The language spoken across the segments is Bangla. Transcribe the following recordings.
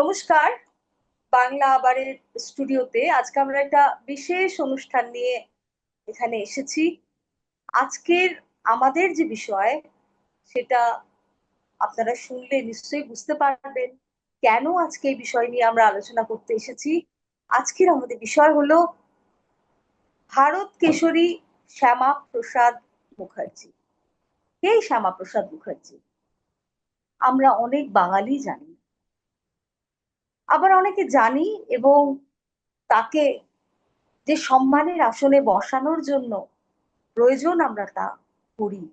নমস্কার। বাংলা আবারের স্টুডিওতে আজকে আমরা একটা বিশেষ অনুষ্ঠান নিয়ে এখানে এসেছি। আজকের আমাদের যে বিষয়, সেটা আপনারা শুনলে নিশ্চয়ই বুঝতে পারবেন কেন আজকে এই বিষয় নিয়ে আমরা আলোচনা করতে এসেছি। আজকের আমাদের বিষয় হলো ভারত কেশরী শ্যামা প্রসাদ মুখার্জি। কে শ্যামা প্রসাদ মুখার্জি? আমরা অনেক বাঙালি জানি আবার অনেকে জানি এবং তাকে যে সম্মানের আসনে বসানোর জন্য প্রয়োজন আমরা তা করি।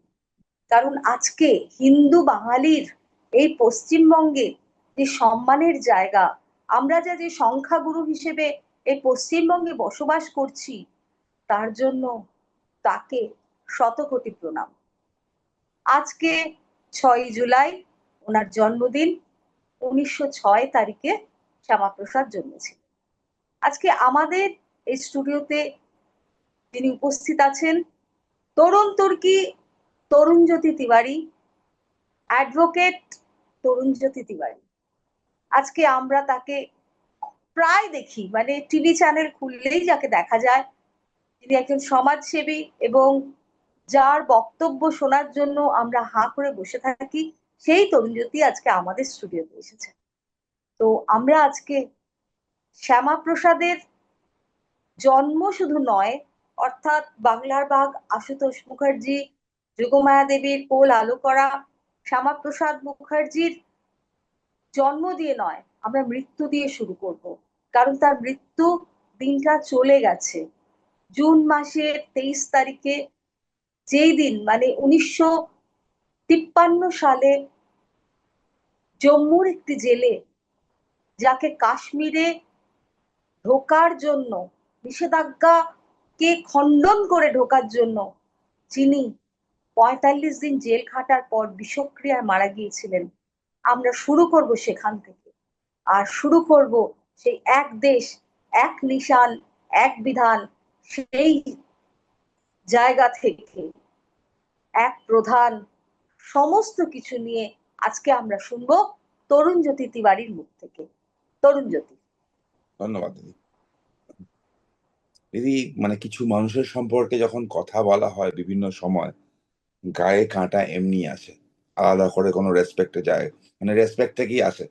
কারণ আজকে হিন্দু বাঙালির এই পশ্চিমবঙ্গে যে সম্মানের জায়গা, আমরা যা, যে সংখ্যাগুরু হিসেবে এই পশ্চিমবঙ্গে বসবাস করছি, তার জন্য তাকে শতকোটি প্রণাম। আজকে ছয় জুলাই, ওনার জন্মদিন, উনিশশো ছয় তারিখে শ্যামাপ্রসাদ জন্মেছিলেন আজকে আমাদের এই স্টুডিওতে যিনি উপস্থিত আছেন, তরুণ তুর্কি তরুণজ্যোতি তিওয়ারি অ্যাডভোকেট তরুণজ্যোতি তিওয়ারি। আজকে আমরা তাকে প্রায় দেখি মানে টিভি চ্যানেল খুললেই যাকে দেখা যায় তিনি একজন সমাজসেবী এবং যার বক্তব্য শোনার জন্য আমরা হাঁ করে বসে থাকি, সেই তরুণজ্যোতি আজকে আমাদের স্টুডিওতে এসেছে তো আমরা আজকে শ্যামা প্রসাদের জন্ম শুধু নয়, অর্থাৎ বাংলার বাঘ আশুতোষ মুখার্জি, যোগমায়া দেবীর কোল আলো করা শ্যামাপ্রসাদ মুখার্জির জন্ম দিয়ে নয়, আমরা মৃত্যু দিয়ে শুরু করব। কারণ তার মৃত্যু দিনটা চলে গেছে। জুন মাসের তেইশ তারিখে যেই দিন মানে উনিশশো তিপ্পান্ন সালে জম্মুর একটি জেলে যাকে কাশ্মীরে ঢোকার জন্য নিষেধাজ্ঞাকে খণ্ডন করে ঢোকার জন্য, যিনি পঁয়তাল্লিশ দিন জেল খাটার পর বিষক্রিয়ায় মারা গিয়েছিলেন, আমরা শুরু করব সেখান থেকে। আর শুরু করব সেই এক দেশ, এক নিশান, এক বিধান, সেই জায়গা থেকে। এক প্রধান সমস্ত কিছু নিয়ে আজকে আমরা শুনব তরুণ জ্যোতি তিওয়ারির মুখ থেকে। তরুণ জ্যোতি ধন্যবাদ দিদি। দিদি মানে কিছু মানুষের সম্পর্কে যখন কথা বলা হয় বিভিন্ন সময়, গায়ে কাঁটা এমনি আসে। আলাদা করে কোনো রেসপেক্টে যায়। মানে রেসপেক্ট থেকেই আসে?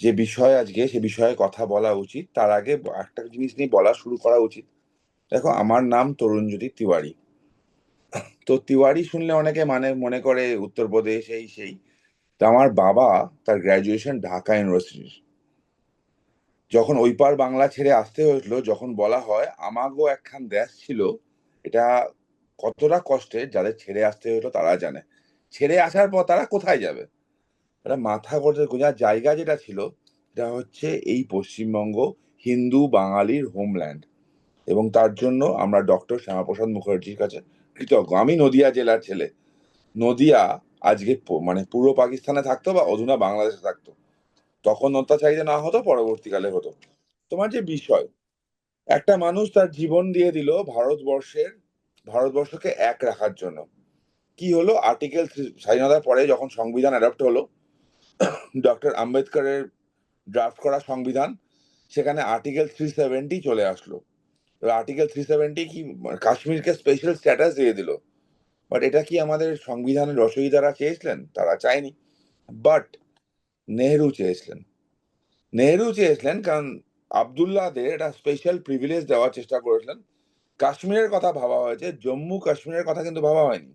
যে বিষয় আজকে, সে বিষয়ে কথা বলা উচিত। তার আগে একটা জিনিস নিয়ে বলা শুরু করা উচিত। দেখো, আমার নাম তরুণজ্যোতি তিওয়ারি। তো তিওয়ারি শুনলে অনেকে মানে মনে করে উত্তরপ্রদেশ এই সেই। তো আমার বাবা তার গ্র্যাজুয়েশন ঢাকা ইউনিভার্সিটির যখন ওই পার বাংলা ছেড়ে আসতে হয়েছিল, যখন বলা হয় আমাগো একখান দেশ ছিল, এটা কতটা কষ্টে যাদের ছেড়ে আসতে হলো তারা জানে। ছেড়ে আসার পর তারা কোথায় যাবে? তারা মাথা করতে গোঁজার জায়গা যেটা ছিল এটা হচ্ছে এই পশ্চিমবঙ্গ হিন্দু বাঙালির হোমল্যান্ড এবং তার জন্য আমরা ডক্টর শ্যামাপ্রসাদ মুখার্জির কাছে কৃতজ্ঞ। আমি নদিয়া জেলার ছেলে। নদিয়া আজকে মানে পূর্ব পাকিস্তানে থাকতো বা অধুনা বাংলাদেশে থাকতো। তখন অত্যাচারিত না হতো, পরবর্তীকালে হতো। তোমার যে বিষয়, একটা মানুষ তার জীবন দিয়ে দিল ভারতবর্ষের, ভারতবর্ষকে এক রাখার জন্য। কি হলো? আর্টিকেল স্বাধীনতার পরে যখন সংবিধান অ্যাডপ্ট হলো, ডক্টর আম্বেদকরের ড্রাফট করা সংবিধান, সেখানে আর্টিকেল থ্রি সেভেন্টি চলে আসলো। আর্টিকেল থ্রি সেভেন্টি কি, কাশ্মীরকে স্পেশাল স্ট্যাটাস দিয়ে দিল? বাট এটা কি আমাদের সংবিধানের রচয়িতারা চেয়েছিলেন? তারা চায়নি। বাট নেহরু চেয়েছিলেন। নেহরু চেয়েছিলেন কারণ আবদুল্লাহদের একটা স্পেশাল প্রিভিলেজ দেওয়ার চেষ্টা করেছিলেন। কাশ্মীরের কথা ভাবা হয়েছে। জম্মু কাশ্মীরের কথা কিন্তু ভাবা হয়নি।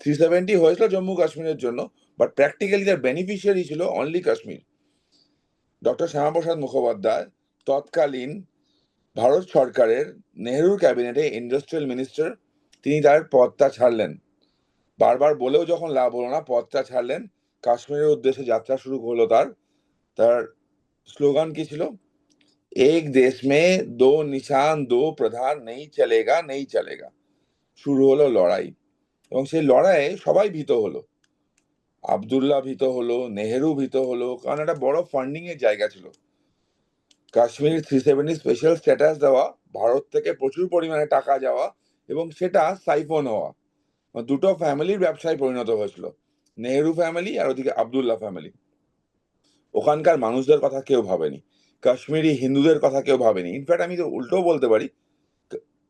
থ্রি সেভেন্টি হয়েছিল জম্মু কাশ্মীরের জন্য বাট প্র্যাকটিক্যালি তার বেনিফিশিয়ারি ছিল অনলি কাশ্মীর। ডক্টর শ্যামাপ্রসাদ মুখোপাধ্যায় তৎকালীন ভারত সরকারের নেহরুর ক্যাবিনেটে ইন্ডাস্ট্রিয়াল মিনিস্টার তিনি তার পদটা ছাড়লেন। বারবার বলেও যখন লাভ হলো না, পথটা ছাড়লেন। কাশ্মীরের উদ্দেশ্যে যাত্রা শুরু হলো তার। তার স্লোগান কি ছিল? এক দেশ মে দো নিশান, দো প্রধান, নেই চলেগা নেই চলেগা। শুরু হলো লড়াই। এবং সেই লড়াইয়ে সবাই ভীত হলো। আবদুল্লাহ ভীত হলো, নেহেরু ভীত হলো, কারণ একটা বড় ফান্ডিং এর জায়গা ছিল। Kashmir three seventy special status দেওয়া, ভারত থেকে প্রচুর পরিমাণে টাকা যাওয়া এবং সেটা সাইফোন হওয়া। দুটো ফ্যামিলির ব্যবসায় পরিণত হয়েছিল। নেহেরু ফ্যামিলি আর ওদিকে আবদুল্লাহ ফ্যামিলি ওখানকার মানুষদের কথা কেউ ভাবেনি। কাশ্মীরি হিন্দুদের কথা কেউ ভাবেনি। ইনফ্যাক্ট আমি তো উল্টো বলতে পারি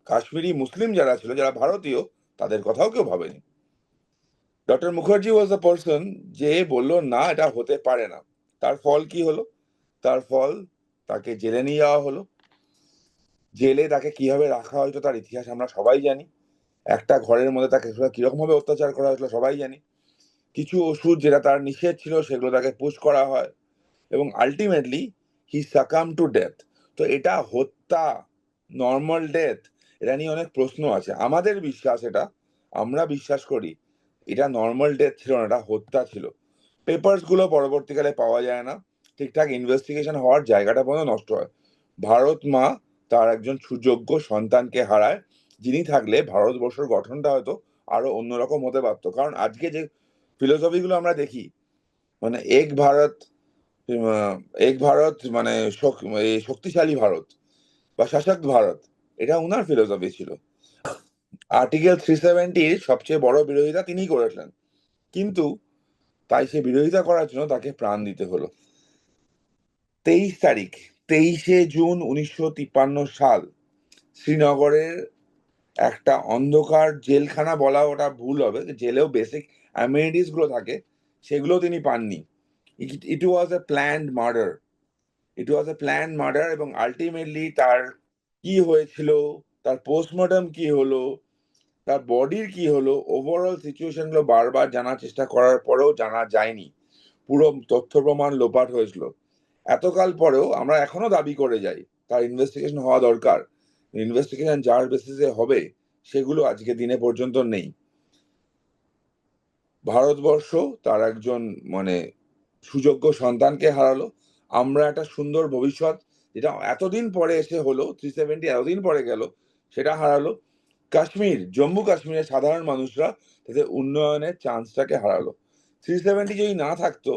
কাশ্মীরি মুসলিম যারা ছিল, যারা ভারতীয়, তাদের কথাও কেউ ভাবেনি। Doctor Mukherjee was the person যে বলল, না, এটা হতে পারে না। তার ফল কি হলো? তার ফল তাকে জেলে নিয়ে যাওয়া হলো। জেলে তাকে কীভাবে রাখা হয়তো তার ইতিহাস আমরা সবাই জানি। একটা ঘরের মধ্যে তাকে কীরকম ভাবে অত্যাচার করা হয়েছিল সবাই জানি। কিছু ওষুধ যেটা তার নিষেধ ছিল সেগুলো তাকে পুশ করা হয় এবং ultimately he succumb to death তো এটা হত্যা নর্মাল ডেথ এটা নিয়ে অনেক প্রশ্ন আছে। আমাদের বিশ্বাস এটা, আমরা বিশ্বাস করি এটা নর্মাল ডেথ ছিল না, এটা হত্যা ছিল। পেপারসগুলো পরবর্তীকালে পাওয়া যায় না। ঠিকঠাক ইনভেস্টিগেশন হওয়ার জায়গাটা পর্যন্ত নষ্ট হয়। ভারত মা তার একজন সুযোগ্য সন্তানকে হারায়। যিনি থাকলে ভারতবর্ষের গঠনটা হয়তো আরও অন্যরকম হতে পারতো। কারণ আজকে যে ফিলোসফি গুলো আমরা দেখি মানে এক ভারত এক ভারত মানে শক্তিশালী ভারত বা শাসক ভারত, এটা উনার ফিলোসফি ছিল। আর্টিকেল থ্রি সেভেন্টির সবচেয়ে বড় বিরোধিতা তিনি করেছিলেন। কিন্তু তাই সে বিরোধিতা করার জন্য তাকে প্রাণ দিতে হলো। তেইশ তারিখ, তেইশে জুন উনিশশো তিপ্পান্ন সাল, শ্রীনগরের একটা অন্ধকার জেলখানা বলা ওটা ভুল হবে জেলেও বেসিক অ্যামিনিটিসগুলো থাকে সেগুলো তিনি পাননি। It was a planned murder it was a planned murder এবং আলটিমেটলি তার কি হয়েছিল, তার পোস্টমর্টম কি হলো, তার বডির কি হলো ওভারঅল সিচুয়েশনগুলো বারবার জানার চেষ্টা করার পরেও জানা যায়নি। পুরো তথ্য প্রমাণ লোপাট হয়েছিল। এতকাল পরেও আমরা এখনও দাবি করে যাই, তার ইনভেস্টিগেশন হওয়া দরকার। ইনভেস্টিগেশন যার বেসিসে হবে, সেগুলো আজকে দিনে পর্যন্ত নেই। ভারতবর্ষ তার একজন মানে সুযোগ্য সন্তানকে হারালো। আমরা একটা সুন্দর ভবিষ্যৎ, যেটা এতদিন পরে এসে হলো থ্রি সেভেন্টি এতদিন পরে গেল, সেটা হারালো। কাশ্মীর, জম্মু কাশ্মীরের সাধারণ মানুষরা তাদের উন্নয়নের চান্সটাকে হারালো। থ্রি সেভেন্টি যদি না থাকতো,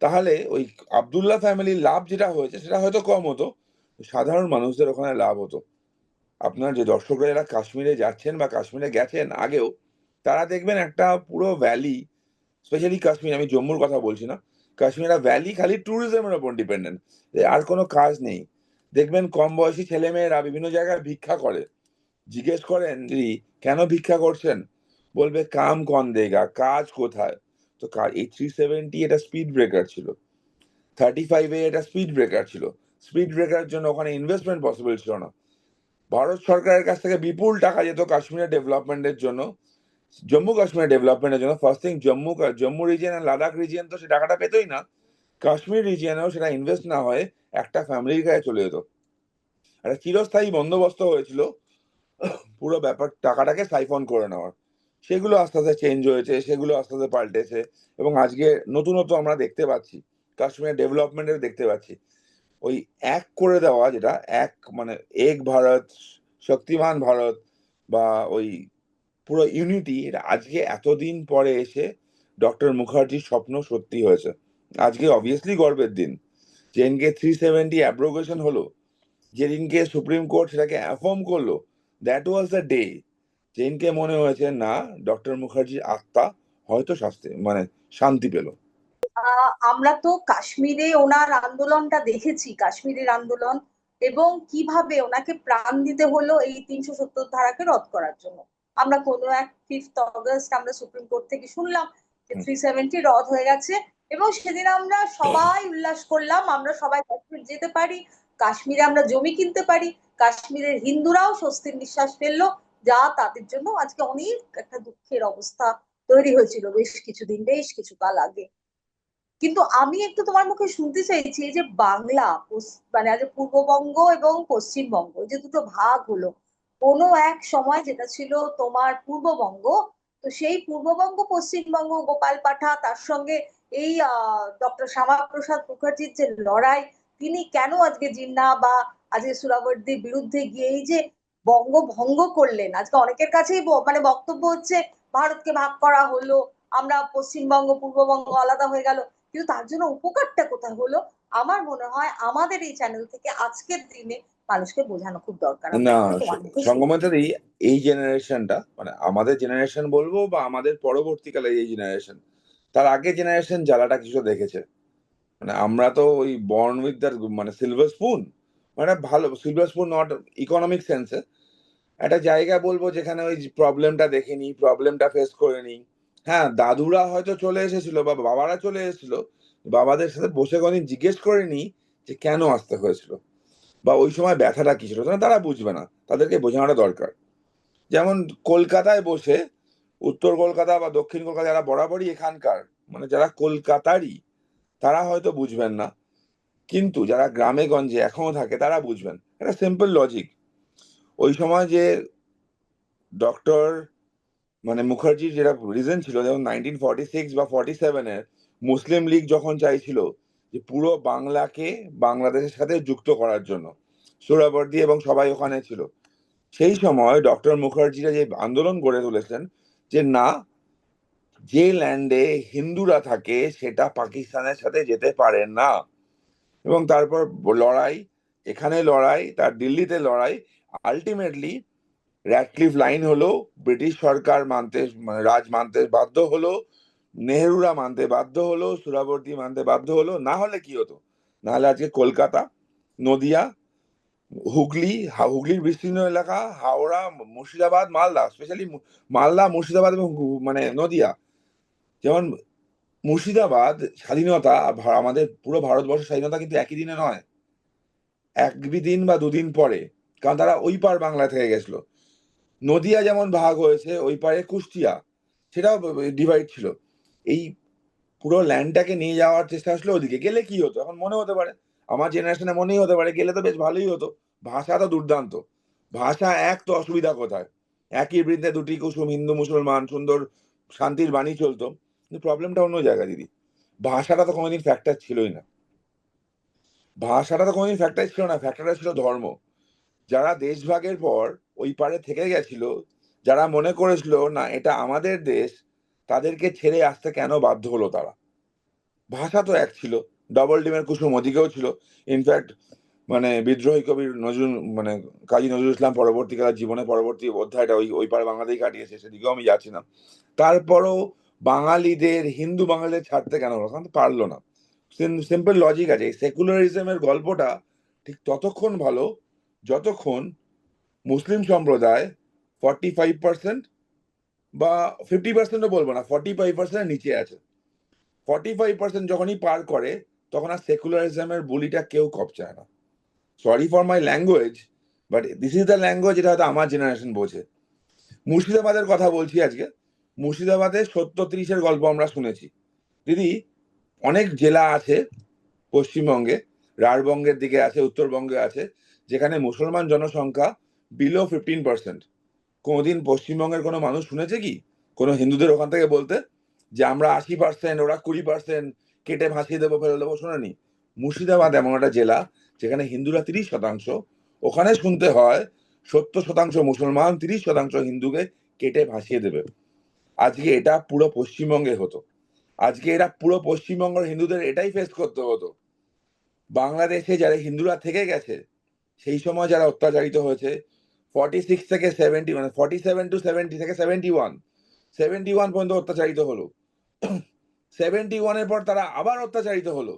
তাহলে ওই আবদুল্লাহ ফ্যামিলির লাভ যেটা হয়েছে, সেটা হয়তো কম হতো। সাধারণ মানুষদের ওখানে লাভ হতো। আপনার যে দর্শকরা যারা কাশ্মীরে যাচ্ছেন বা কাশ্মীরে গেছেন আগেও, তারা দেখবেন একটা পুরো ভ্যালি স্পেশালি কাশ্মীর, আমি জম্মুর কথা বলছি না কাশ্মীরা ভ্যালি খালি ট্যুরিজমের ওপর ডিপেন্ডেন্ট আর কোনো কাজ নেই। দেখবেন কম বয়সী ছেলেমেয়েরা বিভিন্ন জায়গায় ভিক্ষা করে। জিজ্ঞেস করেন দিদি কেন ভিক্ষা করছেন? বলবে, কাম কন দেগা, কাজ কোথায়? তো এই থ্রি সেভেন্টি এটা স্পিড ব্রেকার ছিল। থার্টি ফাইভে এটা স্পিড ব্রেকার ছিল। স্পিড ব্রেকার জন্য ওখানে ইনভেস্টমেন্ট পসিবল ছিল না। ভারত সরকারের কাছ থেকে বিপুল টাকা যেত কাশ্মীরের ডেভেলপমেন্টের জন্য। জম্মু কাশ্মীরের ডেভেলপমেন্টের জন্য। First thing Jammu Jammu region আর লাদাখ রিজিয়ন তো সে টাকাটা পেতোই না। কাশ্মীর রিজিয়নেও সেটা ইনভেস্ট না হয়ে একটা ফ্যামিলির গায়ে চলে যেত। একটা চিরস্থায়ী বন্দোবস্ত হয়েছিল। পুরো ব্যাপার, টাকাটাকে সাইফন করে নেওয়ার। সেগুলো আস্তে আস্তে চেঞ্জ হয়েছে, সেগুলো আস্তে আস্তে পাল্টেছে। এবং আজকে নতুনত্ব আমরা দেখতে পাচ্ছি। কাশ্মীরের ডেভেলপমেন্টের দেখতে পাচ্ছি। ওই এক করে দেওয়া যেটা, এক মানে এক ভারত, শক্তিমান ভারত বা ওই পুরো ইউনিটি এটা আজকে এতদিন পরে এসে ডক্টর মুখার্জির স্বপ্ন সত্যি হয়েছে। আজকে অবভিয়াসলি গর্বের দিন। যেদিনকে থ্রি সেভেন্টি অ্যাব্রোগেশন হলো যেদিনকে সুপ্রিম কোর্ট সেটাকে অ্যাফর্ম করল দ্যাট ওয়াজ দ্য ডে যেদিনকে মনে হয়েছে, না ডক্টর মুখার্জির আত্মা হয়তো শাস্তি মানে শান্তি পেল। আমরা তো কাশ্মীরে ওনার আন্দোলনটা দেখেছি কাশ্মীরের আন্দোলন এবং কীভাবে ওনাকে প্রাণ দিতে হলো এই তিনশো সত্তর ধারাকে রদ করার জন্য। আমরা কোনো এক ফিফথ অগস্ট আমরা সুপ্রিম কোর্ট থেকে শুনলাম যে থ্রি সেভেন্টি রদ হয়ে গেছে এবং সেদিন আমরা সবাই উল্লাস করলাম আমরা সবাই কাশ্মীর যেতে পারি কাশ্মীরে আমরা জমি কিনতে পারি কাশ্মীরের হিন্দুরাও স্বস্তির নিঃশ্বাস ফেলল যা তাদের জন্য আজকে অনেক একটা দুঃখের অবস্থা তৈরি হয়েছিল বেশ কিছুদিন বেশ কিছু কাল আগে। কিন্তু আমি একটু তোমার মুখে শুনতে চাইছি যে বাংলা মানে আজ পূর্ববঙ্গ এবং পশ্চিমবঙ্গ যে দুটো ভাগ হলো। কোনো এক সময় যেটা ছিল তোমার পূর্ববঙ্গ, তো সেই পূর্ববঙ্গ, পশ্চিমবঙ্গ, গোপাল পাঠা, তার সঙ্গে এই ডক্টর শ্যামাপ্রসাদ মুখার্জির যে লড়াই, তিনি কেন আজকে জিন্না বা আজকে সুরাবর্দির বিরুদ্ধে গিয়ে এই যে বঙ্গভঙ্গ করলেন? আজকে অনেকের কাছেই মানে বক্তব্য হচ্ছে, ভারতকে ভাগ করা হলো, আমরা পশ্চিমবঙ্গ, পূর্ববঙ্গ আলাদা হয়ে গেল। কিন্তু তার জন্য উপকারটা কোথায় হলো? আমার মনে হয় আমাদের এই চ্যানেল থেকে আজকের দিনে মানুষকে বোঝানো খুব দরকার। না শুনি। সঙ্গমেতাদি এই জেনারেশনটা মানে আমাদের জেনারেশন বলব বা আমাদের পরবর্তীকালে এই জেনারেশন তার আগে জেনারেশন জ্বালাটা কিছু দেখেছে। মানে আমরা তো ওই বর্ন উইথ দ্যাট মানে সিলভার স্পুন মানে ভালো সিলভার স্পুন নট ইকোনমিক সেন্সে একটা জায়গা বলব যেখানে ওই প্রবলেমটা দেখিনি প্রবলেমটা ফেস করিনি হ্যাঁ দাদুরা হয়তো চলে এসেছিল বা বাবারা চলে এসেছিল। বাবাদের সাথে বসে কোনদিন জিজ্ঞেস করিনি যে কেন আসতে হয়েছিল? বা ওই সময় ব্যথাটা কি ছিল? তখন তারা বুঝবে না। তাদেরকে বোঝানোটা দরকার। যেমন কলকাতায় বসে উত্তর কলকাতা বা দক্ষিণ কলকাতা যারা বরাবরই এখানকার মানে যারা কলকাতারই, তারা হয়তো বুঝবেন না। কিন্তু যারা গ্রামে গঞ্জে এখনও থাকে, তারা বুঝবেন। এটা সিম্পল লজিক ওই সময় যে ডক্টর মানে মুখার্জির যেটা রিজন ছিল, যেমন নাইনটিন ফর্টি সিক্স বা ফর্টি সেভেনের মুসলিম লীগ যখন চাইছিল যে পুরো বাংলাকে বাংলাদেশের সাথে যুক্ত করার জন্য, সুরাবর্দি এবং সবাই ওখানে ছিল, সেই সময় ডক্টর মুখার্জিরা যে আন্দোলন গড়ে তুলেছেন যে না, যে ল্যান্ডে হিন্দুরা থাকে সেটা পাকিস্তানের সাথে যেতে পারে না। এবং তারপর লড়াই, এখানে লড়াই, তার দিল্লিতে লড়াই আলটিমেটলি র্যাডক্লিফ লাইন হলো ব্রিটিশ সরকার মানতে মানে রাজ মানতে বাধ্য হলো, নেহরুরা মানতে বাধ্য হলো, সুরাবর্তী মানতে বাধ্য হলো, না হলে কি হতো? না হলে আজকে কলকাতা, নদিয়া, হুগলি হুগলির বিস্তীর্ণ এলাকা, হাওড়া, মুর্শিদাবাদ, মালদা স্পেশালি মালদা, মুর্শিদাবাদ এবং মানে নদিয়া। যেমন মুর্শিদাবাদ স্বাধীনতা আমাদের পুরো ভারতবর্ষের স্বাধীনতা কিন্তু একই দিনে নয়। এক দিন বা দুদিন পরে, কারণ তারা ওই পার বাংলা থেকে গেছিল। নদিয়া যেমন ভাগ হয়েছে, ওই পারে কুষ্টিয়া, সেটাও ডিভাইড ছিল। এই পুরো ল্যান্ডটাকে নিয়ে যাওয়ার চেষ্টা আসলো ওদিকে। গেলে কি হতো? এখন মনে হতে পারে, আমার জেনারেশনে মনেই হতে পারে, গেলে তো বেশ ভালোই হতো। ভাষা তো দুর্দান্ত। ভাষা এক তো অসুবিধা কোথায়? একই বৃদ্ধে দুটি কুসুম, হিন্দু, মুসলমান, সুন্দর, শান্তির বাণী চলতো। কিন্তু প্রবলেমটা অন্য জায়গা দিদি। ভাষাটা তো কোনোদিন ফ্যাক্টর ছিলই না। ভাষাটা তো কোনোদিন ফ্যাক্টর ছিল না। ফ্যাক্টরটা ছিল ধর্ম। যারা দেশভাগের পর ওই পারে থেকে গেছিল, যারা মনে করেছিল, না, এটা আমাদের দেশ, তাদেরকে ছেড়ে আসতে কেন বাধ্য হলো তারা? ভাষা তো এক ছিল ডবল ডিমের কুসুম ওদিকেও ছিল। ইনফ্যাক্ট মানে বিদ্রোহী কবির নজরুল মানে কাজী নজরুল ইসলাম পরবর্তীকালে জীবনে পরবর্তী অধ্যায়টা ওই ওই পারে বাংলাতেই কাটিয়েছে, সেদিকেও আমি যাচ্ছি না। তারপরও বাঙালিদের, হিন্দু বাঙালিদের ছাড়তে কেন হলো? কারণ পারল না। সিম্পল লজিক আছে। সেকুলারিজমের গল্পটা ঠিক ততক্ষণ ভালো, যতক্ষণ মুসলিম সম্প্রদায় ফর্টি ফাইভ পার্সেন্ট বা ফিফটি পার্সেন্টও বলব না ফর্টি ফাইভ পার্সেন্টের নিচে আছে। ফর্টি ফাইভ পার্সেন্ট যখনই পার করে, তখন আর সেকুলারিজমের বলিটা কেউ কপচায় না। Sorry for my language but this is the language এটা হয়তো আমার জেনারেশন বোঝে। মুর্শিদাবাদের কথা বলছি আজকে। মুর্শিদাবাদে সত্য ত্রিশের গল্প আমরা শুনেছি। দিদি, অনেক জেলা আছে পশ্চিমবঙ্গে, রাঢ়বঙ্গের দিকে আছে, উত্তরবঙ্গে আছে, যেখানে মুসলমান জনসংখ্যা বিলো ফিফটিন পার্সেন্ট কোনোদিন পশ্চিমবঙ্গের কোনো মানুষ শুনেছে কি? কোনো হিন্দুদের ওখান থেকে বলতে? যে আমরা আশি পার্সেন্ট ওরা কুড়ি পার্সেন্ট কেটে ভাসিয়ে দেবো, ফেলে দেবো, শোনেনি? মুর্শিদাবাদ এমন একটা জেলা যেখানে হিন্দুরা তিরিশ শতাংশ, ওখানে শুনতে হয় সত্তর শতাংশ মুসলমান, তিরিশ শতাংশ হিন্দুকে কেটে ভাসিয়ে দেবে। আজকে এটা পুরো পশ্চিমবঙ্গে হতো। আজকে এরা পুরো পশ্চিমবঙ্গের হিন্দুদের এটাই ফেস করতে হতো। বাংলাদেশে যারা হিন্দুরা থেকে গেছে, সেই সময় যারা অত্যাচারিত হয়েছে ফর্টি সিক্স থেকে সেভেন্টি মানে ফর্টি সেভেন টু সেভেন্টি থেকে সেভেন্টি ওয়ান সেভেন্টি ওয়ান পর্যন্ত অত্যাচারিত হলো। সেভেন্টি ওয়ানের পর তারা আবার অত্যাচারিত হলো।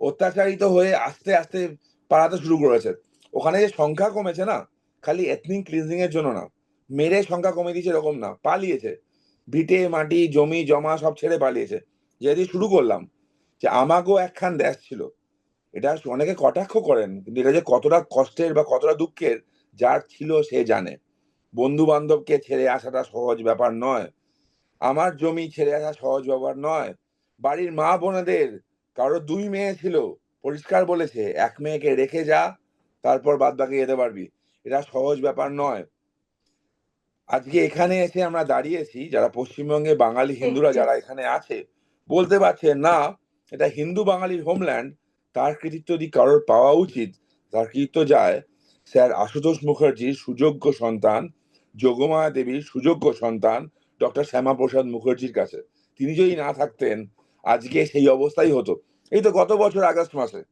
অত্যাচারিত হয়ে আস্তে আস্তে পালাতে শুরু করেছে। ওখানে যে সংখ্যা কমেছে না, খালি এথনিক ক্লিনজিং এর জন্য না। মেরে সংখ্যা কমে দিয়েছে এরকম না, পালিয়েছে। ভিটে, মাটি, জমি, জমা সব ছেড়ে পালিয়েছে। যেদি শুরু করলাম, যে আমাকেও একখান দেশ ছিল। এটা অনেকে কটাক্ষ করেন, কিন্তু এটা যে কতটা কষ্টের বা কতটা দুঃখের যার ছিল সে জানে। বন্ধু বান্ধবকে ছেড়ে আসাটা সহজ ব্যাপার নয়। আমার জমি ছেড়ে আসা সহজ ব্যাপার নয়। বাড়ির মা বোনেদের কারও দুই মেয়ে ছিল পরিষ্কার বলেছে এক মেয়েকে রেখে যা তারপর বাদ বাকি যেতে পারবি। এটা সহজ ব্যাপার নয়। আজকে এখানে এসে আমরা দাঁড়িয়েছি যারা পশ্চিমবঙ্গে বাঙালি হিন্দুরা যারা এখানে আছে বলতে পারছে না এটা হিন্দু বাঙালির হোমল্যান্ড তার কৃতিত্ব যদি কারোর পাওয়া উচিত তার কৃতিত্ব যায় স্যার আশুতোষ মুখার্জির সুযোগ্য সন্তান যোগমায়া দেবীর সুযোগ্য সন্তান, ডক্টর শ্যামাপ্রসাদ মুখার্জির কাছে। তিনি যদি না থাকতেন, আজকে সেই অবস্থাই হতো। এই তো গত বছর আগস্ট মাসে।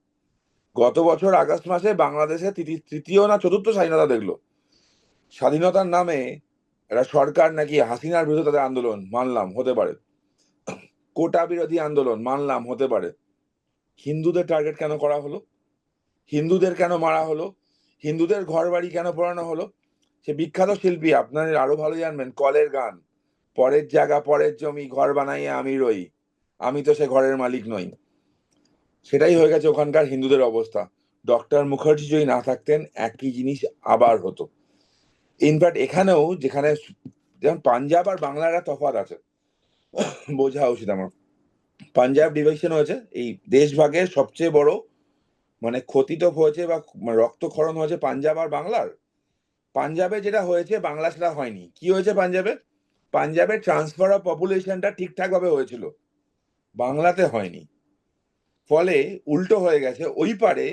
গত বছর আগস্ট মাসে বাংলাদেশে তৃতি- তৃতীয় না চতুর্থ স্বাধীনতা দেখল। স্বাধীনতার নামে একটা সরকার নাকি হাসিনার বিরুদ্ধে তাদের আন্দোলন, মানলাম, হতে পারে। কোটা বিরোধী আন্দোলন, মানলাম, হতে পারে। হিন্দুদের টার্গেট কেন করা হলো? হিন্দুদের কেন মারা হলো? হিন্দুদের ঘর বাড়ি কেন পড়ানো হলো? সে বিখ্যাত শিল্পী, আপনার আরও ভালো জানবেন, কলের গান। পরের জায়গা, পরের জমি, ঘর বানাইয়া আমি রই। আমি তো সে ঘরের মালিক নই। সেটাই হয়ে গেছে ওখানকার হিন্দুদের অবস্থা। ডক্টর মুখার্জি যদি না থাকতেন, একই জিনিস আবার হতো। ইনফ্যাক্ট এখানেও যেখানে যেমন পাঞ্জাব আর বাংলার একটা তফাৎ আছে। বোঝা উচিত আমার। পাঞ্জাব ডিভিশন হয়েছে। এই দেশভাগের সবচেয়ে বড় মানে ক্ষতি তো হয়েছে বা রক্তক্ষরণ হয়েছে পাঞ্জাব আর বাংলার? পাঞ্জাবে যেটা হয়েছে, বাংলা সেটা হয়নি। কি হয়েছে পাঞ্জাবে? পাঞ্জাবে ট্রান্সফার অফ পপুলেশনটা ঠিকঠাক ভাবে হয়েছিল। বাংলাতে হয়নি। ফলে উল্টো হয়ে গেছে। ওই পারে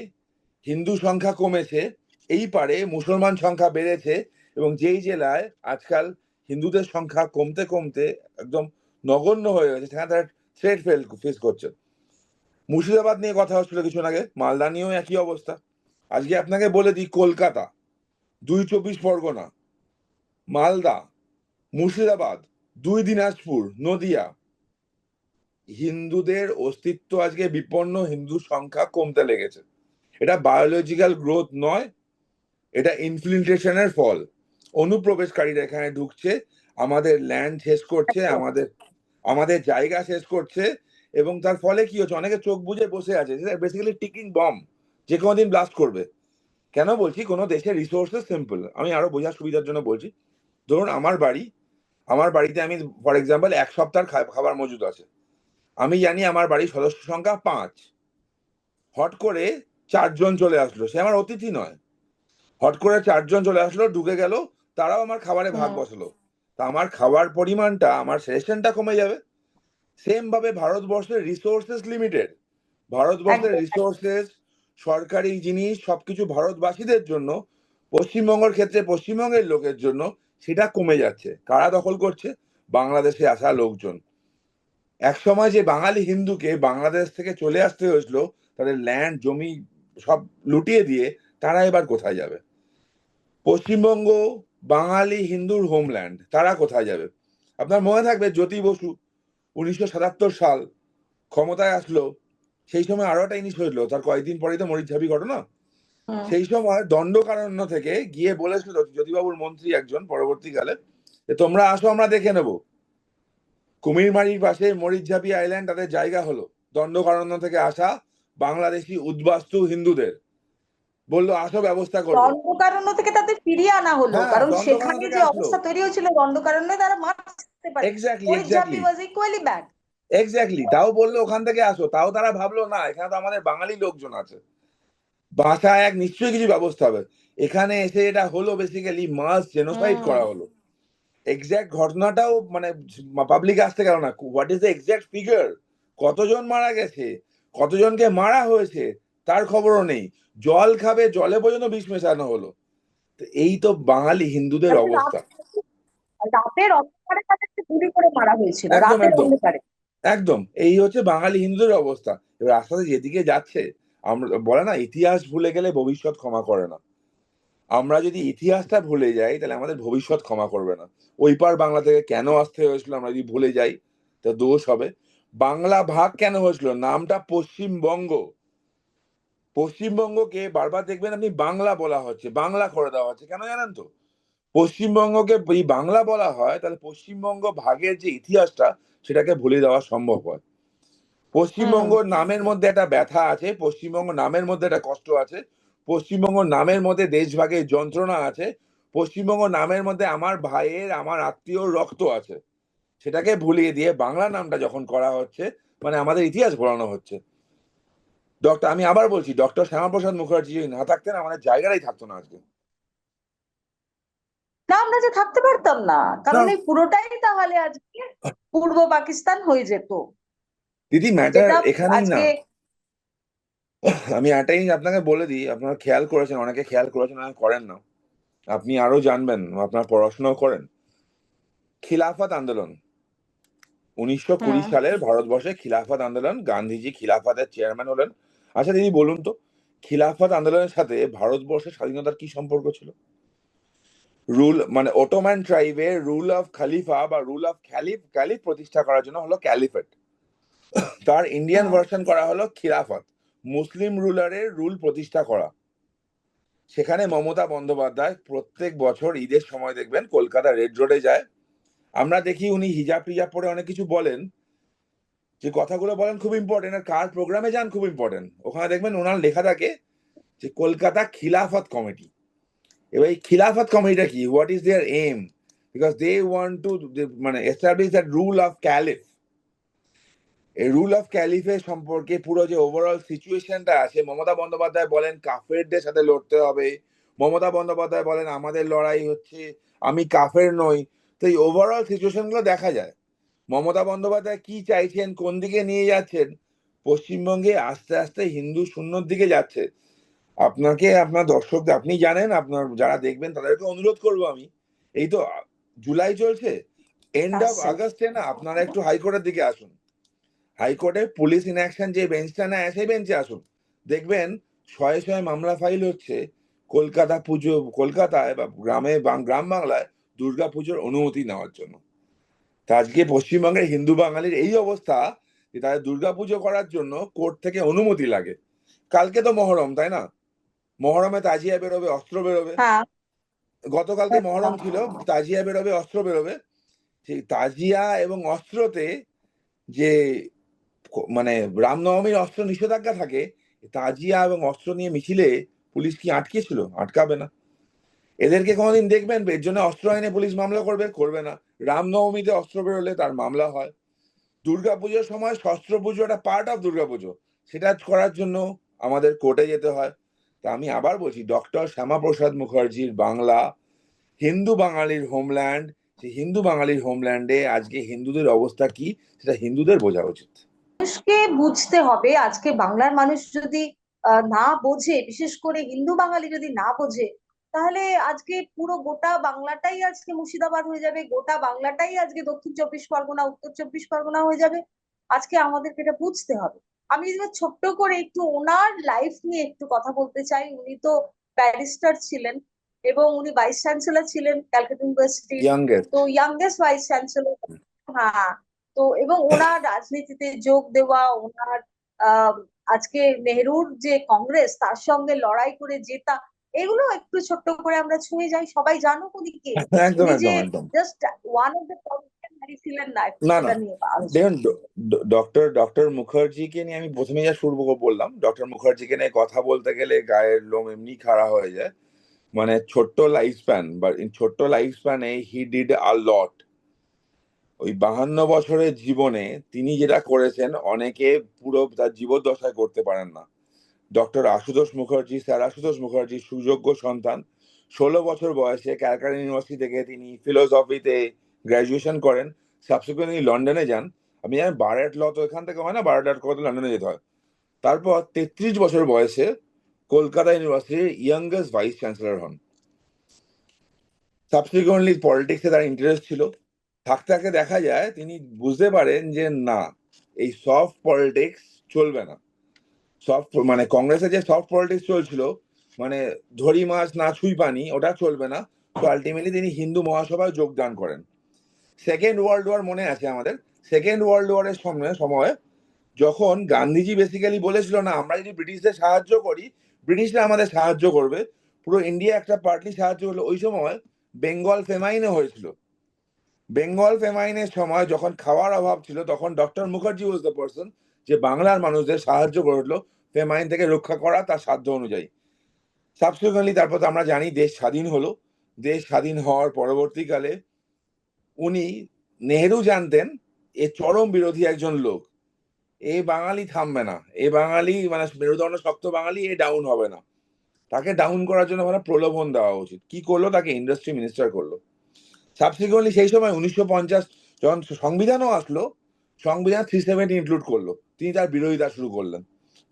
হিন্দু সংখ্যা কমেছে, এই পারে মুসলমান সংখ্যা বেড়েছে এবং যেই জেলায় আজকাল হিন্দুদের সংখ্যা কমতে কমতে একদম নগণ্য হয়ে গেছে, সেখানে তারা থ্রেড ফেল ফেস করছে। মুর্শিদাবাদ নিয়ে কথা হচ্ছিল কিছুদিন আগে মালদা নিয়েও একই অবস্থা। আজকে আপনাকে বলে দিই কলকাতা দুই চব্বিশ পরগনা মালদা মুর্শিদাবাদ দুই দিনাজপুর নদিয়া। হিন্দুদের অস্তিত্ব আজকে বিপন্ন হিন্দু সংখ্যা কমতে লেগেছে। এটা বায়োলজিক্যাল গ্রোথ নয় এটা ইনফিল্ট্রেশনের ফল। অনুপ্রবেশকারীরা এখানে ঢুকছে আমাদের ল্যান্ড শেষ করছে আমাদের আমাদের জায়গা শেষ করছে এবং তার ফলে কি হচ্ছে? অনেকে চোখ বুজে বসে আছে। বেসিক্যালি টিকিং বম যে কোনো দিন ব্লাস্ট করবে। কেন বলছি? কোনো দেশের রিসোর্সেস সিম্পল আমি আরও বোঝার সুবিধার জন্য বলছি। ধরুন আমার বাড়ি আমার বাড়িতে আমি ফর এক্সাম্পল এক সপ্তাহ খাবার মজুদ আছে। আমি জানি আমার বাড়ির সদস্য সংখ্যা পাঁচ। হট করে চারজন চলে আসলো। সে আমার অতিথি নয়। হট করে চারজন চলে আসলো ঢুকে গেল তারাও আমার খাবারে ভাগ হুম। বসালো। তা আমার খাবার পরিমাণটা আমার সেশনটা কমে যাবে। সেম ভাবে ভারতবর্ষের রিসোর্সেস লিমিটেড ভারতবর্ষের রিসোর্সেস সরকারি জিনিস সবকিছু ভারতবাসীদের জন্য পশ্চিমবঙ্গের ক্ষেত্রে পশ্চিমবঙ্গের লোকের জন্য সেটা কমে যাচ্ছে। কারা দখল করছে? বাংলাদেশে আসা লোকজন। একসময় যে বাঙালি হিন্দুকে বাংলাদেশ থেকে চলে আসতে হয়েছিল তাদের ল্যান্ড জমি সব লুটিয়ে দিয়ে তারা এবার কোথায় যাবে? পশ্চিমবঙ্গ বাঙালি হিন্দুর হোমল্যান্ড তারা কোথায় যাবে? আপনার মনে থাকবে জ্যোতি বসু উনিশশো সাতাত্তর সাল ক্ষমতায় আসলো সেই সময় আরও একটা জিনিস হয়েছিল তার কয়েকদিন পরেই তো মরিচাবি ঘটনা। সেই সময় দণ্ডকারণ্য থেকে গিয়ে বলেছিল জ্যোতিবাবুর মন্ত্রী একজন পরবর্তীকালে যে তোমরা আসো আমরা দেখে নেব। কুমিরমারির পাশে মরিচঝাপি আইল্যান্ড তাদের জায়গা হলো দণ্ডকারণ্য থেকে আসা বাংলাদেশি উদ্বাস্তু হিন্দুদের। বলল আসো ব্যবস্থা করব। দণ্ডকারণ্য থেকে তাদের ফিরিয়ে আনা হলো হ্যাঁ, কারণ সেখানে যে অবস্থা তৈরি হয়েছিল দণ্ডকারণ্যে তারা মারতে পারে। Exactly exactly was equally bad exactly তাও বলল ওখান থেকে আসো তাও তারা ভাবলো না এখানে তো আমাদের বাঙালি লোকজন আছে। বাসা এক নিশ্চয়ই কিছু ব্যবস্থা হবে। এখানে এসে এটা হলো বেসিক্যালি মাস জেনোসাইড করা হলো। এক্স্যাক্ট ঘটনাটাও মানে পাবলিক আসতে গেল না। What is the exact figure কতজন মারা গেছে? কতজনকে মারা হয়েছে? তার খবরও নেই। জল খাবে জলে পর্যন্ত বিষ মেশানো হলো। তো এই তো বাঙালি হিন্দুদের অবস্থা। রাতের অন্ধকারে তাদেরকে গুলি করে মারা হয়েছিল রাতের অন্ধকারে। একদম এই হচ্ছে বাঙালি হিন্দুদের অবস্থা। এবার যেদিকে যাচ্ছে আমরা বলে না ইতিহাস ভুলে গেলে ভবিষ্যৎ ক্ষমা করে না। আমরা যদি ইতিহাসটা ভুলে যাই তাহলে আমাদের ভবিষ্যৎ ক্ষমা করবে না। ওই পার বাংলা থেকে কেন আসতে হয়েছিল আমরা যদি ভুলে যাই তো দোষ হবে। বাংলা ভাগ কেন হয়েছিল? নামটা পশ্চিমবঙ্গ। পশ্চিমবঙ্গকে বারবার দেখবেন আপনি বাংলা বলা হচ্ছে বাংলা করে দেওয়া হচ্ছে। কেন জানেন তো? পশ্চিমবঙ্গকে এই বাংলা বলা হয় তাহলে পশ্চিমবঙ্গ ভাগের যে ইতিহাসটা সেটাকে ভুলে দেওয়া সম্ভব হয়। পশ্চিমবঙ্গ নামের মধ্যে একটা ব্যথা আছে পশ্চিমবঙ্গ নামের মধ্যে একটা কষ্ট আছে পশ্চিমবঙ্গ নামের মধ্যে দেশভাগের যন্ত্রণা আছে পশ্চিমবঙ্গ নামের মধ্যে আমার ভাইয়ের আমার আত্মীয় রক্ত আছে। সেটাকে ভুলিয়ে দিয়ে বাংলা নামটা যখন করা হচ্ছে মানে আমাদের ইতিহাস ভোলানো হচ্ছে। ডক্টর আমি আবার বলছি ডক্টর শ্যামাপ্রসাদ মুখার্জি যদি না থাকতেন আমাদের জায়গাটাই থাকতো না আজকে। না আমরা যে থাকতে পারতাম না। কারণ এই পুরোটাই তাহলে আজকে পূর্ব পাকিস্তান হয়ে যেত। দিদি ম্যাটার যেটা এখানেই না। আমি জিনিস আপনাকে বলে দিই আপনারা খেয়াল করেছেন অনেকে খেয়াল করেছেন অনেকে করেন না। আপনি আরও জানবেন আপনার পড়াশোনাও করেন। খিলাফত আন্দোলন। উনিশশো কুড়ি হুম। সালের ভারতবর্ষে খিলাফত আন্দোলন গান্ধীজি খিলাফতের চেয়ারম্যান হলেন। আচ্ছা দিদি বলুন তো খিলাফত আন্দোলনের সাথে ভারতবর্ষের স্বাধীনতার কি সম্পর্ক ছিল? রুল মানে ওটোম্যান ট্রাইবের রুল অফ খালিফা বা রুল অফ ক্যালিফ ক্যালিফ প্রতিষ্ঠা করার জন্য হলো ক্যালিফেট তার ইন্ডিয়ান ভার্সন করা হলো খিলাফত মুসলিম রুলারের রুল প্রতিষ্ঠা করা। সেখানে মমতা বন্দ্যোপাধ্যায় প্রত্যেক বছর ঈদের সময় দেখবেন কলকাতা রেড রোডে যায়। আমরা দেখি উনি হিজাব টিজাব পরে অনেক কিছু বলেন। যে কথাগুলো বলেন খুব ইম্পর্টেন্ট আর কার প্রোগ্রামে যান খুব ইম্পর্টেন্ট ওখানে দেখবেন ওনার লেখা থাকে যে কলকাতা খিলাফত কমিটি। এবার এই খিলাফত কমিটিটা কি? What is their aim because they want to মানে establish that rule of caliph এই রুল অফ ক্যালিফের সম্পর্কে পুরো যে ওভারঅল সিচুয়েশনটা আছে, মমতা বন্দ্যোপাধ্যায় বলেন কাফেরদের সাথে লড়তে হবে। মমতা বন্দ্যোপাধ্যায় বলেন, আমাদের লড়াই হচ্ছে, আমি কাফের নই। তো এই ওভারঅল সিচুয়েশনগুলো দেখা যায়। মমতা বন্দ্যোপাধ্যায় কি চাইছেন, কোন দিকে নিয়ে যাচ্ছেন? পশ্চিমবঙ্গে আস্তে আস্তে হিন্দু শূন্যর দিকে যাচ্ছে। আপনাকে আপনার দর্শকদের আপনি জানেন আপনার যারা দেখবেন তাদেরকে অনুরোধ করব আমি। এই তো জুলাই চলছে এন্ড অফ আগস্টে না আপনারা একটু হাইকোর্টের দিকে আসুন। হাইকোর্টে পুলিশ ইন অ্যাকশন যে বেঞ্চটা নেয় সেই বেঞ্চে আসুন। দেখবেন শয়ে শয়ে মামলা ফাইল হচ্ছে কলকাতা পুজো কলকাতায় বা গ্রামে গ্রাম বাংলায় দুর্গা পুজোর অনুমতি নেওয়ার জন্য। তা আজকে পশ্চিমবঙ্গের হিন্দু বাঙালির এই অবস্থা যে তাদের দুর্গা পুজো করার জন্য কোর্ট থেকে অনুমতি লাগে। কালকে তো মহরম তাই না? মহরমে তাজিয়া বেরোবে অস্ত্র বেরোবে। হ্যাঁ। গতকালকে মহরম ছিল তাজিয়া বেরোবে অস্ত্র বেরোবে। সেই তাজিয়া এবং অস্ত্রতে যে মানে রামনবমীর অস্ত্র নিষেধাজ্ঞা থাকে তাজিয়া এবং অস্ত্র নিয়ে মিছিলে পুলিশ কি আটকেছিল? আটকাবে না। এদেরকে কোনোদিন দেখবেন? এর জন্য অস্ত্র আইনে পুলিশ মামলা করবে? করবে না। রামনবমীতে অস্ত্র বেরোলে তার মামলা হয়। দুর্গাপুজোর সময় শস্ত্র পুজো একটা পার্ট অফ দুর্গাপুজো। সেটা করার জন্য আমাদের কোর্টে যেতে হয়। তা আমি আবার বলছি ডক্টর শ্যামাপ্রসাদ মুখার্জির বাংলা, হিন্দু বাঙালির হোমল্যান্ড সেই হিন্দু বাঙালির হোমল্যান্ডে আজকে হিন্দুদের অবস্থা কি, সেটা হিন্দুদের বোঝা উচিত। মানুষকে বুঝতে হবে, আজকে বাংলার মানুষ যদি না বোঝে, বিশেষ করে হিন্দু বাঙালি যদি না বোঝে, তাহলে আজকে পুরো গোটা বাংলাটাই আজকে মুর্শিদাবাদ হয়ে যাবে, গোটা বাংলাটাই আজকে দক্ষিণ চব্বিশ পরগনা, উত্তর চব্বিশ পরগনা হয়ে যাবে। আজকে আমাদেরকে এটা বুঝতে হবে। আমি যদি ছোট্ট করে একটু ওনার লাইফ নিয়ে একটু কথা বলতে চাই। উনি তো ব্যারিস্টার ছিলেন এবং উনি ভাইস চ্যান্সেলর ছিলেন ক্যালকাটা ইউনিভার্সিটি তো ইয়াংগেস্ট ভাইস চ্যান্সেলর হ্যাঁ তো এবং ওনার রাজনীতিতে যোগ দেওয়া ওনার আহ, আজকে নেহরুর যে কংগ্রেস তার সঙ্গে লড়াই করে জেতা এগুলো একটু ছোট্ট করে আমরা ছুঁয়ে যাই সবাই জানুক উনি কে। একদম একদম একদম। জাস্ট ওয়ান অফ দ্য ছিলেন না না, না। দেখুন ডক্টর ডক্টর মুখার্জিকে নিয়ে আমি প্রথমে যা শুরু বললাম ডক্টর মুখার্জিকে নিয়ে কথা বলতে গেলে গায়ের লোম এমনি খাড়া হয়ে যায়। মানে ছোট্ট লাইফ স্প্যান বা ছোট্ট লাইফ স্প্যানে হি ডিড আ লট ওই বাহান্ন বছরের জীবনে তিনি যেটা করেছেন অনেকে পুরো তার জীবদ্দশায় করতে পারেন না। ডক্টর আশুতোষ মুখার্জি, স্যার আশুতোষ মুখার্জি, সুযোগ্য সন্তান। ষোলো বছর বয়সে ক্যালকাটা ইউনিভার্সিটি থেকে তিনি ফিলোসফিতে গ্র্যাজুয়েশন করেন। সাবসিকুয়েন্টলি লন্ডনে যান। আমি জানি বারেট ল তো এখান থেকে হয় না? বারেট ল করতে লন্ডনে যেতে হয়। তারপর তেত্রিশ বছর বয়সে কলকাতা ইউনিভার্সিটির ইয়াংগেস্ট ভাইস চ্যান্সেলর হন। সাবসিকুয়েন্টলি পলিটিক্সে তার ইন্টারেস্ট ছিল। থাকতে থাকতে দেখা যায়, তিনি বুঝতে পারেন যে না, এই সফট পলিটিক্স চলবে না। সফট মানে কংগ্রেসের যে সফট পলিটিক্স চলছিল মানে ধরি মাছ না ছুঁই পানি, ওটা চলবে না। তো আলটিমেটলি তিনি হিন্দু মহাসভায় যোগদান করেন। সেকেন্ড ওয়ার্ল্ড ওয়ার মনে আছে আমাদের? সেকেন্ড ওয়ার্ল্ড ওয়ারের সময় সময় যখন গান্ধীজি বেসিক্যালি বলেছিল, না, আমরা যদি ব্রিটিশদের সাহায্য করি, ব্রিটিশরা আমাদের সাহায্য করবে। পুরো ইন্ডিয়া একটা পার্টি সাহায্য হলো ওই সময় বেঙ্গল ফেমাইনে হয়েছিল। বেঙ্গল ফেমাইনের সময় যখন খাওয়ার অভাব ছিল, তখন doctor Mukherjee was the person যে বাংলার মানুষদের সাহায্য করল। ফেমাইন থেকে রক্ষা করা তার সাধ্য অনুযায়ী। সাবসিকুয়েন্টলি তারপর তো আমরা জানি দেশ স্বাধীন হলো। দেশ স্বাধীন হওয়ার পরবর্তীকালে উনি নেহেরু জানতেন, এ চরম বিরোধী একজন লোক। এ বাঙালি থামবে না। এ বাঙালি মানে মেরুদণ্ড শক্ত বাঙালি, এ ডাউন হবে না। তাকে ডাউন করার জন্য মানে প্রলোভন দেওয়া উচিত। কি করল? তাকে ইন্ডাস্ট্রি মিনিস্টার করল। সাবসিকুয়েন্টলি সেই সময় উনিশশো পঞ্চাশ যখন সংবিধানও আসলো। সংবিধান থ্রি সেভেন্টি ইনক্লুড করল। তিনি তার বিরোধিতা শুরু করলেন।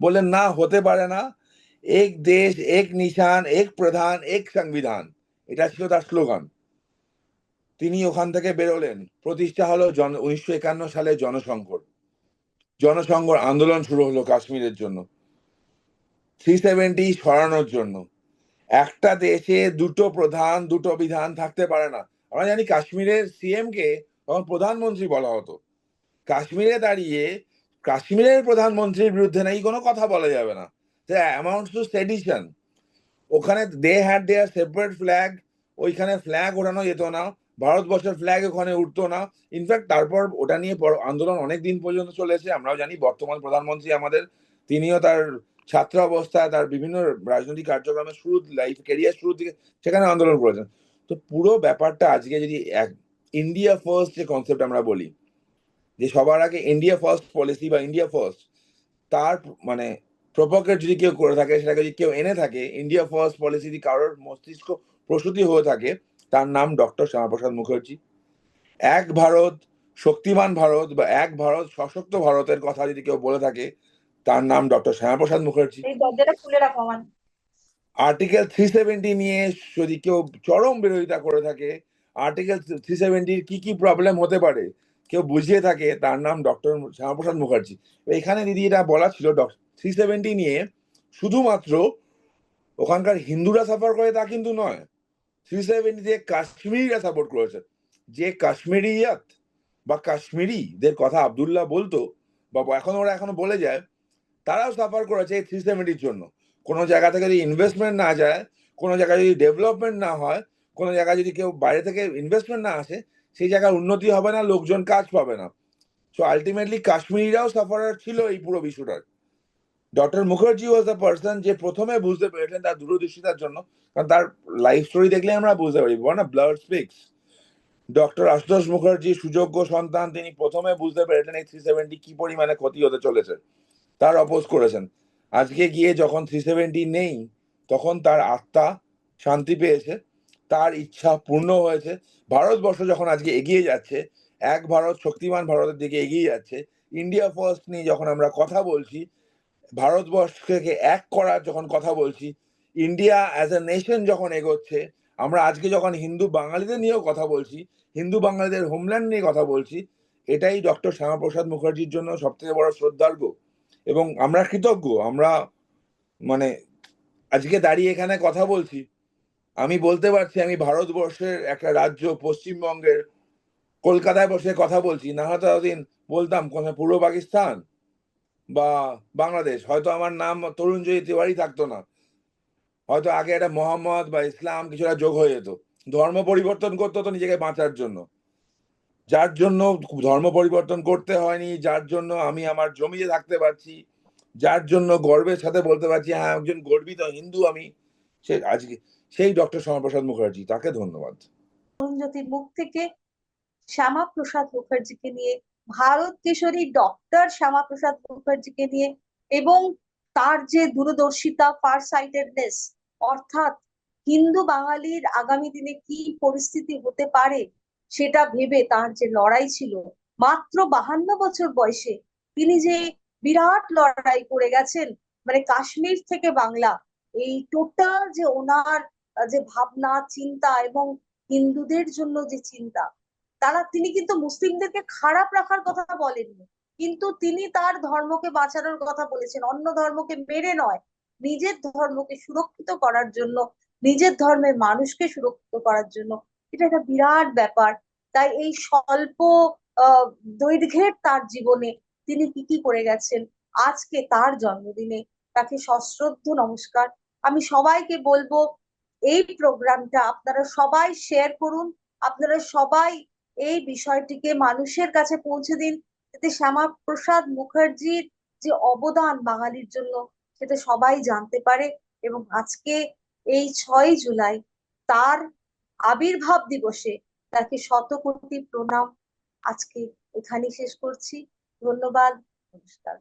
বললেন, না, হতে পারে না। এক দেশ, এক নিশান, এক প্রধান, এক সংবিধান। এটা ছিল তার স্লোগান। তিনি ওখান থেকে বেরোলেন। প্রতিষ্ঠা হলো জন, উনিশশো একান্ন সালে জনসংঘর জনসংঘর আন্দোলন শুরু হলো কাশ্মীরের জন্য। থ্রি সেভেন্টি সরানোর জন্য। একটা দেশে দুটো প্রধান, দুটো বিধান থাকতে পারে না। আমরা জানি কাশ্মীরের সিএম কে তখন প্রধানমন্ত্রী বলা হতো। কাশ্মীরে দাঁড়িয়ে কাশ্মীরের প্রধানমন্ত্রীর বিরুদ্ধে নাকি কোনো কথা বলা যাবে না। অ্যামাউন্ট টু সেডিশন ওখানে they had their separate flag ওইখানে ফ্ল্যাগ ওঠানো যেত না। ভারতবর্ষের ফ্ল্যাগ ওখানে উঠতো না। ইনফ্যাক্ট তারপর ওটা নিয়ে আন্দোলন অনেক দিন পর্যন্ত চলেছে। আমরাও জানি বর্তমান প্রধানমন্ত্রী আমাদের, তিনিও তার ছাত্র অবস্থায় তার বিভিন্ন রাজনৈতিক কার্যক্রমের শুরু লাইফ ক্যারিয়ার শুরু থেকে সেখানে আন্দোলন করেছেন। তো পুরো ব্যাপারটা আজকে যদি এক ইন্ডিয়া ফার্স্ট যে কনসেপ্ট আমরা বলি যে সবার আগে ইন্ডিয়া ফার্স্ট পলিসি বা ইন্ডিয়া ফার্স্ট তার মানে প্রপোকেট যদি কেউ করে থাকে সেটাকে যদি কেউ এনে থাকে ইন্ডিয়া ফার্স্ট পলিসি যদি কারোর মস্তিষ্ক প্রসূতি হয়ে থাকে তার নাম ডক্টর শ্যামাপ্রসাদ মুখার্জি। এক ভারত শক্তিমান ভারত বা এক ভারত সশক্ত ভারতের কথা যদি কেউ বলে থাকে তার নাম doctor Shyamaprasad Mukherjee. Article three seventy নিয়ে যদি কেউ চরম বিরোধিতা করে থাকে আর্টিকেল থ্রি সেভেন্টির কি কি প্রবলেম হতে পারে? কেউ বুঝিয়ে থাকে, তার নাম ডক্টর শ্যামাপ্রসাদ মুখার্জি। এখানে দিদি এটা বলা ছিল থ্রি সেভেন্টি নিয়ে শুধুমাত্র ওখানকার হিন্দুরা সাফার করে তা কিন্তু নয় থ্রি সেভেন্টিতে কাশ্মীরিরা সাপোর্ট করেছে। যে কাশ্মীরিয়াত বা কাশ্মীরিদের কথা আব্দুল্লাহ বলতো, বা এখন ওরা এখনও বলে যায়, তারাও সাফার করেছে এই থ্রি সেভেন্টির জন্য। কোনো জায়গা থেকে যদি ইনভেস্টমেন্ট না যায়, কোনো জায়গায় যদি ডেভেলপমেন্ট না হয়, কোনো জায়গায় যদি কেউ বাইরে থেকে ইনভেস্টমেন্ট না আসে সেই জায়গার উন্নতি হবে না, লোকজন কাজ পাবে না। সো আলটিমেটলি কাশ্মীরিরাও সাফারার ছিল এই পুরো বিষয়টার। Doctor Mukherjee was the person যে প্রথমে বুঝতে পেরেছেন তার দূরদৃষ্টিতার জন্য, কারণ তার লাইফ স্টোরি দেখলে আমরা বুঝতে পারি। না blood speaks doctor Ashutosh Mukherjee, সুযোগ্য সন্তান, তিনি প্রথমে বুঝতে পেরেছেন এই থ্রি সেভেন্টি কি পরিমাণে ক্ষতি হতে চলেছে। তার অপোজ করেছেন। আজকে গিয়ে যখন থ্রি সেভেন্টি নেই, তখন তার আত্মা শান্তি পেয়েছে, তার ইচ্ছা পূর্ণ হয়েছে ভারতবর্ষ যখন আজকে এগিয়ে যাচ্ছে, এক ভারত শক্তিমান ভারতের দিকে এগিয়ে যাচ্ছে ইন্ডিয়া ফার্স্ট নিয়ে যখন আমরা কথা বলছি, ভারতবর্ষকে এক করার যখন কথা বলছি ইন্ডিয়া অ্যাজ এ নেশন যখন এগোচ্ছে, আমরা আজকে যখন হিন্দু বাঙালিদের নিয়েও কথা বলছি, হিন্দু বাঙালিদের হোমল্যান্ড নিয়ে কথা বলছি, এটাই ডক্টর শ্যামাপ্রসাদ মুখার্জির জন্য সবথেকে বড় শ্রদ্ধার্ঘ। এবং আমরা কৃতজ্ঞ, আমরা মানে আজকে দাঁড়িয়ে এখানে কথা বলছি আমি বলতে পারছি, আমি ভারতবর্ষের একটা রাজ্য, পশ্চিমবঙ্গের কলকাতায় বসে কথা বলছি, না হয়তো এতদিন বলতাম কোথায় পূর্ব পাকিস্তান বা বাংলাদেশ, হয়তো আমার নাম তরুণজয়ী তিওয়ারি থাকতো না। হয়তো আগে একটা মোহাম্মদ বা ইসলাম কিছুটা যোগ হয়ে যেত। ধর্ম পরিবর্তন করতে হতো নিজেকে বাঁচার জন্য। যার জন্য ধর্ম পরিবর্তন করতে হয়নি, যার জন্য আমি আমার জমিতে থাকতে পারছি, যার জন্য গর্বের সাথে বলতে পারছি হ্যাঁ একজন গর্বিত হিন্দু আমি, সে আজকে সেই ডক্টর শ্যামাপ্রসাদ মুখার্জি, তাকে ধন্যবাদ। অরুণজ্যোতির মুখ থেকে শ্যামা প্রসাদ মুখার্জিকে নিয়ে, ভারত কেশরী ডক্টর শ্যামা প্রসাদ মুখার্জিকে নিয়ে এবং তার যে দূরদর্শিতা ফার সাইটেডনেস অর্থাৎ হিন্দু বাঙালির আগামী দিনে কি পরিস্থিতি হতে পারে সেটা ভেবে তার যে লড়াই ছিল, মাত্র বাহান্ন বছর বয়সে তিনি যে বিরাট লড়াই করে গেছেন মানে কাশ্মীর থেকে বাংলা, এই টোটাল যে ওনার যে ভাবনা, চিন্তা এবং হিন্দুদের জন্য যে চিন্তা, তারা, তিনি কিন্তু মুসলিমদেরকে খারাপ রাখার কথা বলেননি। কিন্তু তিনি তার ধর্মকে বাঁচানোর কথা বলেছেন। অন্য ধর্মকে মেরে নয়, নিজের ধর্মকে সুরক্ষিত করার জন্য, নিজের ধর্মের মানুষকে সুরক্ষিত করার জন্য। এটা একটা বিরাট ব্যাপার। তাই এই স্বল্প দৈর্ঘ্যের তার জীবনে তিনি কি কি করে গেছেন, আজকে তার জন্মদিনে তাকে সশ্রদ্ধ নমস্কার। আমি সবাইকে বলব এই প্রোগ্রামটা আপনারা সবাই শেয়ার করুন। আপনারা সবাই এই বিষয়টিকে মানুষের কাছে পৌঁছে দিন। যাতে শ্যামা প্রসাদ মুখার্জির যে অবদান বাঙালির জন্য, সেটা সবাই জানতে পারে এবং আজকে এই ছয় জুলাই তার আবির্ভাব দিবসে তাকে শত কোটি প্রণাম আজকে এখানেই শেষ করছি। ধন্যবাদ, নমস্কার।